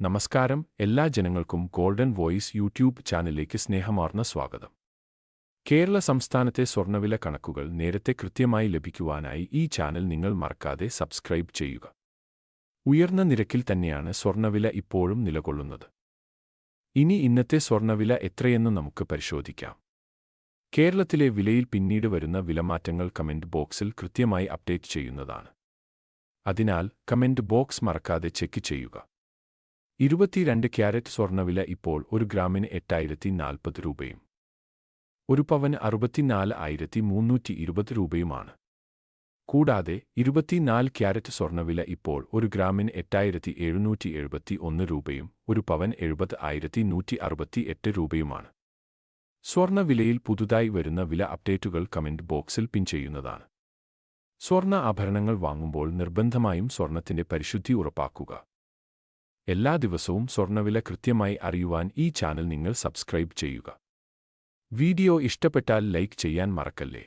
നമസ്കാരം. എല്ലാ ജനങ്ങൾക്കും ഗോൾഡൻ വോയിസ് യൂട്യൂബ് ചാനലിലേക്ക് സ്നേഹമാർന്ന സ്വാഗതം. കേരള സംസ്ഥാനത്തെ സ്വർണവില കണക്കുകൾ നേരത്തെ കൃത്യമായി ലഭിക്കുവാനായി ഈ ചാനൽ നിങ്ങൾ മറക്കാതെ സബ്സ്ക്രൈബ് ചെയ്യുക. ഉയർന്ന നിരക്കിൽ തന്നെയാണ് സ്വർണവില ഇപ്പോഴും നിലകൊള്ളുന്നത്. ഇനി ഇന്നത്തെ സ്വർണവില എത്രയെന്ന് നമുക്ക് പരിശോധിക്കാം. കേരളത്തിലെ വിലയിൽ പിന്നീട് വരുന്ന വിലമാറ്റങ്ങൾ കമന്റ് ബോക്സിൽ കൃത്യമായി അപ്ഡേറ്റ് ചെയ്യുന്നതാണ്. അതിനാൽ കമന്റ് ബോക്സ് മറക്കാതെ ചെക്ക് ചെയ്യുക. ഇരുപത്തിരണ്ട് ക്യാരറ്റ് സ്വർണവില ഇപ്പോൾ ഒരു ഗ്രാമിന് എട്ടായിരത്തി നാൽപ്പത് രൂപയും ഒരു പവന് അറുപത്തിനാല് ആയിരത്തി മുന്നൂറ്റി ഇരുപത് രൂപയുമാണ്. കൂടാതെ ഇരുപത്തിനാല് ക്യാരറ്റ് സ്വർണവില ഇപ്പോൾ ഒരു ഗ്രാമിന് എട്ടായിരത്തി എഴുന്നൂറ്റി എഴുപത്തി ഒന്ന് രൂപയും ഒരു പവൻ എഴുപത് ആയിരത്തി നൂറ്റി അറുപത്തി എട്ട് രൂപയുമാണ് സ്വർണവിലയിൽ പുതുതായി വരുന്ന വില അപ്ഡേറ്റുകൾ കമന്റ് ബോക്സിൽ പിൻ ചെയ്യുന്നതാണ്. സ്വർണ ആഭരണങ്ങൾ വാങ്ങുമ്പോൾ നിർബന്ധമായും സ്വർണത്തിന്റെ പരിശുദ്ധി ഉറപ്പാക്കുക. എല്ലാ ദിവസവും സ്വർണവില കൃത്യമായി അറിയുവാൻ ഈ ചാനൽ നിങ്ങൾ സബ്സ്ക്രൈബ് ചെയ്യുക. വീഡിയോ ഇഷ്ടപ്പെട്ടാൽ ലൈക്ക് ചെയ്യാൻ മറക്കല്ലേ?